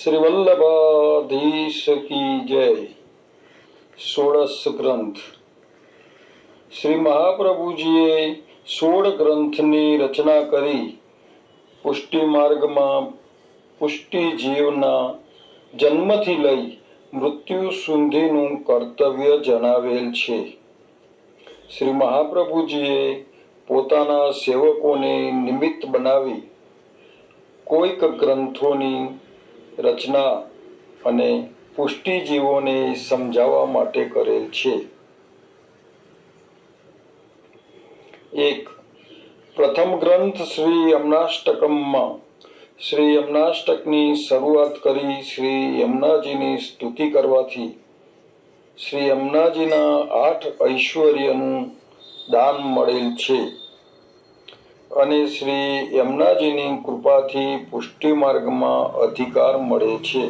શ્રી વલ્લભાધીશ કી જય સોળસ ગ્રંથ શ્રી મહાપ્રભુજીએ સોળ ગ્રંથની રચના કરી પુષ્ટિ માર્ગમાં પુષ્ટિ જીવના જન્મથી લઈ મૃત્યુ સુધીનું કર્તવ્ય જણાવેલ છે। શ્રી મહાપ્રભુજીએ પોતાના સેવકોને નિમિત્ત બનાવી કોઈક ગ્રંથોની રચના અને પુષ્ટિજીવોને સમજાવવા માટે કરેલ છે. એક, પ્રથમ ગ્રંથ શ્રી યમનાષ્ટકમમાં શ્રી યમનાષ્ટકની શરૂઆત કરી શ્રી યમુનાજીની સ્તુતિ કરવાથી શ્રી યમુનાજીના આઠ ઐશ્વર્યનું દાન મળેલ છે. અને શ્રી યમુનાજીની કૃપાથી પુષ્ટિ માર્ગમાં અધિકાર મળે છે.